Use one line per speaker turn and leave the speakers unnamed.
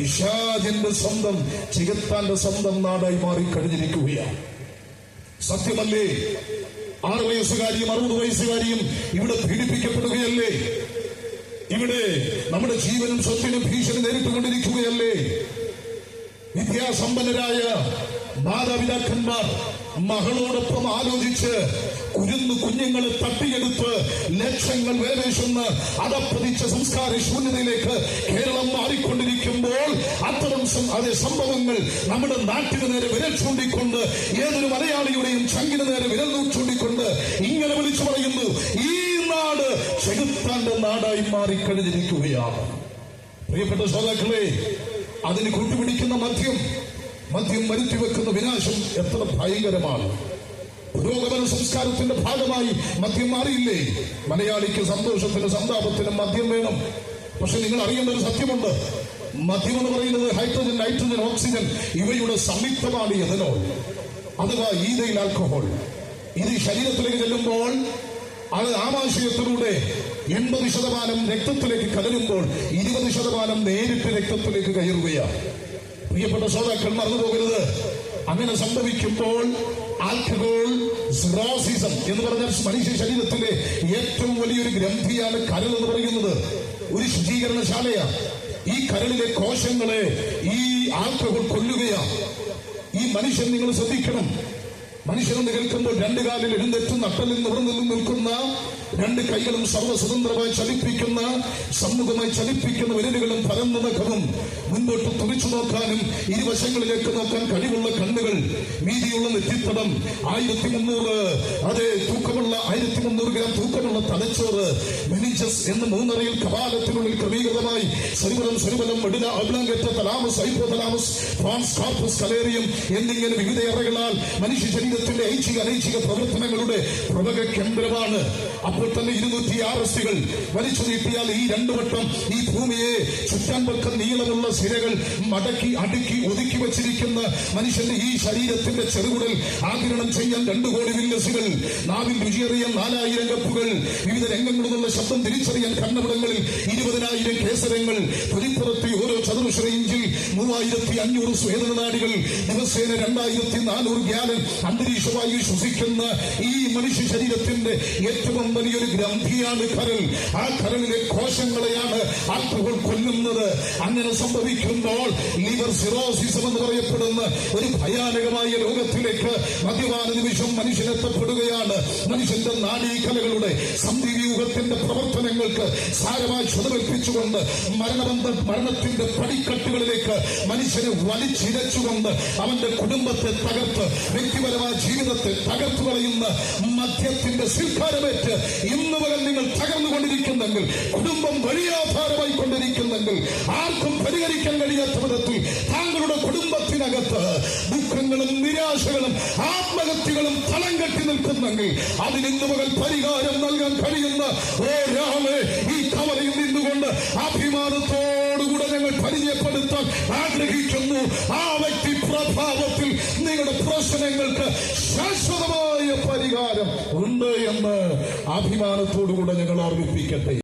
പിശാചിന്റെ സ്വന്തം ചികത്താന്റെ സ്വന്തം നാടായി മാറി കഴിഞ്ഞിരിക്കുകയാണ്. സത്യമല്ലേ? ആറ് വയസ്സുകാരിയും അറുപത് വയസ്സുകാരിയും ഇവിടെ പീഡിപ്പിക്കപ്പെടുകയല്ലേ? ഇവിടെ നമ്മുടെ ജീവനും സ്വത്തിനും ഭീഷണി നേരിട്ടുകൊണ്ടിരിക്കുകയല്ലേ? വിദ്യാസമ്പന്നരായ മാതാപിതാക്കന്മാർ മകളോടൊപ്പം ആലോചിച്ച് കുരുന്ന് കുഞ്ഞുങ്ങളെ തട്ടിയെടുത്ത് ലക്ഷങ്ങൾ വേവേശുന്ന അതപ്പതിച്ച സംസ്കാര ശൂന്യതയിലേക്ക് കേരളം മാറിക്കൊണ്ടിരിക്കുമ്പോൾ അത്തരം അതേ സംഭവങ്ങൾ നമ്മുടെ നാട്ടിന് നേരെ വിരൽ ചൂണ്ടിക്കൊണ്ട് ഏതൊരു മലയാളിയുടെയും ചങ്കിന് നേരെ വിരൽ ചൂണ്ടിക്കൊണ്ട് ഇങ്ങനെ വിളിച്ചു പറയുന്നു ഈ നാട് ചെകുത്താന്റെ നാടായി മാറിക്കഴിഞ്ഞിരിക്കുകയാണ്. പ്രിയപ്പെട്ട ശ്രോതാക്കളെ അതിന് കൂട്ടുപിടിക്കുന്ന മദ്യം മദ്യം വരുത്തി വെക്കുന്ന വിനാശം എത്ര ഭയങ്കരമാണ്. പുരോഗമന സംസ്കാരത്തിന്റെ ഭാഗമായി മദ്യം മാറിയില്ലേ? മലയാളിക്ക് സന്തോഷത്തിന് സന്താപത്തിന് മദ്യം വേണം. പക്ഷെ നിങ്ങൾ അറിയേണ്ട ഒരു സത്യമുണ്ട്. മദ്യം എന്ന് പറയുന്നത് ഹൈഡ്രജൻ നൈട്രജൻ ഓക്സിജൻ ഇവയുടെ സംയുക്തമാണ് എഥനോൾ അഥവാ ഈതയിൽ ആൽക്കഹോൾ. ഇത് ശരീരത്തിലേക്ക് ചെല്ലുമ്പോൾ അത് ആമാശയത്തിലൂടെ എൺപത് ശതമാനം രക്തത്തിലേക്ക് കലരുമ്പോൾ ഇരുപത് ശതമാനം നേരിട്ട് രക്തത്തിലേക്ക് കയറുകയാണ്. പ്രിയപ്പെട്ട ശ്രോതാക്കൾ മറന്നുപോകരുത് അങ്ങനെ സംഭവിക്കുമ്പോൾ ആൽക്കഹോൾ എന്ന് പറഞ്ഞാൽ മനുഷ്യ ശരീരത്തിലെ ഏറ്റവും വലിയൊരു ഗ്രന്ഥിയാണ് കരൾ എന്ന് പറയുന്നത്. ഒരു ശുചീകരണശാലയാണ് ഈ കരളിലെ കോശങ്ങളെ ഈ ആൽക്കഹോൾ കൊല്ലുകയാണ് ഈ മനുഷ്യൻ നിങ്ങൾ ശ്രദ്ധിക്കണം. മനുഷ്യനെന്ന് കേൾക്കുമ്പോൾ രണ്ട് കാലിൽ എഴുന്നേറ്റ് നട്ടലിൽ നിവർന്നു നിൽക്കുന്ന രണ്ട് കൈകളും സർവസ്വതന്ത്രമായി ചലിപ്പിക്കുന്ന സമ്മുഖമായി ചലിപ്പിക്കുന്ന വിരലുകളും പരന്ന നഖവും മുൻപോട്ട് തുറിച്ചു നോക്കാനും ഇരുവശങ്ങളിലേക്ക് നോക്കാൻ കഴിവുള്ള കണ്ണുകൾ വീതിയുള്ള നെറ്റിത്തടം ആയിരത്തി മുന്നൂറ് അതെ തൂക്കമുള്ള ആയിരത്തി മുന്നൂറ് ഗ്രാം തൂക്കമുള്ള തലച്ചോറ് മെനിഞ്ചസ് എന്ന മൂന്നറയിൽ കപാലത്തിനുള്ളിൽ ക്രമീകൃതമായി cerebellum cerebellum medulla oblongata thalamus hypothalamus France corpus callosum എന്നിങ്ങനെ വിവിധ അറകളാൽ മനുഷ്യ ശരീരത്തിന്റെ ഐച്ഛിക അനൈച്ഛിക പ്രവർത്തനങ്ങളുടെ പ്രവക കേന്ദ്രമാണ്. അപ്പോൾ തന്നെ ഇരുന്നൂറ്റി ആറ് അസ്ഥികൾ വലിച്ചു നീട്ടിയാൽ ഈ രണ്ടു വട്ടം ഈ ഭൂമിയെ ചുറ്റാൻ പക്കം നീളമുള്ള സിരകൾ മടക്കി അടുക്കി ഒതുക്കി വച്ചിരിക്കുന്ന മനുഷ്യന്റെ ഈ ശരീരത്തിന്റെ ചെറുകുടൽ ആകിരണം ചെയ്യാൻ രണ്ടു കോടി വില്ലസുകൾ നാവിൽ രുചിയറിയാൻ നാലായിരം കപ്പുകൾ വിവിധ രംഗങ്ങളിൽ നിന്നുള്ള ശബ്ദം തിരിച്ചറിയാൻ കണ്ണപടങ്ങളിൽ ഇരുപതിനായിരം കേസരങ്ങൾ തൊലിപ്പുറത്തെ ഓരോ ചതുർശ്ര ഇഞ്ചിൽ മൂവായിരത്തി അഞ്ഞൂറ് സ്വേദന നാടികൾ ദിവസേന രണ്ടായിരത്തി നാനൂറ് ഗ്യാലൻ അന്തരീക്ഷവായു ശ്വസിക്കുന്ന ഈ മനുഷ്യ ശരീരത്തിന്റെ ഏറ്റവും വലിയൊരു ഗ്രന്ഥിയാണ് കരൾ. ആ കരളിലെ കോശങ്ങളെയാണ് ആൽക്കഹോൾ കൊല്ലുന്നത്. അങ്ങനെ സംഭവിക്കുമ്പോൾ ലിവർ സിറോസിസം എന്ന് പറയപ്പെടുന്ന ഒരു ഭയാനകമായ രോഗത്തിലേക്ക് മദ്യപാന നിമിഷം മനുഷ്യനെത്തപ്പെടുകയാണ് മനുഷ്യന്റെ നാടീകലകളുടെ സന്ധിവ്യൂഹത്തിന്റെ പ്രവർത്തനങ്ങൾക്ക് സാരമായി ക്ഷതമേൽപ്പിച്ചുകൊണ്ട് മരണബന്ധ മരണത്തിന്റെ പടിക്കെട്ടുകളിലേക്ക് മനുഷ്യനെ വലിച്ചിരച്ചുകൊണ്ട് അവന്റെ കുടുംബത്തെ തകർത്ത് വ്യക്തിപരമായ ജീവിതത്തെ തകർത്തു കളയുന്ന മദ്യത്തിന്റെ സ്വീകാരമേറ്റ് ഇന്ന് മുതൽ നിങ്ങൾ തകർന്നുകൊണ്ടിരിക്കുന്നെങ്കിൽ കുടുംബം വഴിയാധാരമായി കൊണ്ടിരിക്കുന്നെങ്കിൽ ആർക്കും നിരാശകളും ആത്മഹത്യകളും തളം കെട്ടി നിൽക്കുന്നെങ്കിൽ അതിന് ഇന്ന് മുതൽ പരിഹാരം നൽകാൻ കഴിയുന്ന ഓ ഒരാളെ ഈ കവലയിൽ നിന്നുകൊണ്ട് അഭിമാനത്തോടുകൂടെ ഞങ്ങൾ പരിചയപ്പെടുത്താൻ ആഗ്രഹിക്കുന്നു. ആ വ്യക്തി പ്രഭാവത്തിൽ നിങ്ങളുടെ പ്രശ്നങ്ങൾക്ക് ശാശ്വതമായ പരിഹാരം ഉണ്ട് എന്ന് അഭിമാനത്തോടുകൂടെ ഞങ്ങൾ ഓർമ്മിപ്പിക്കട്ടെ.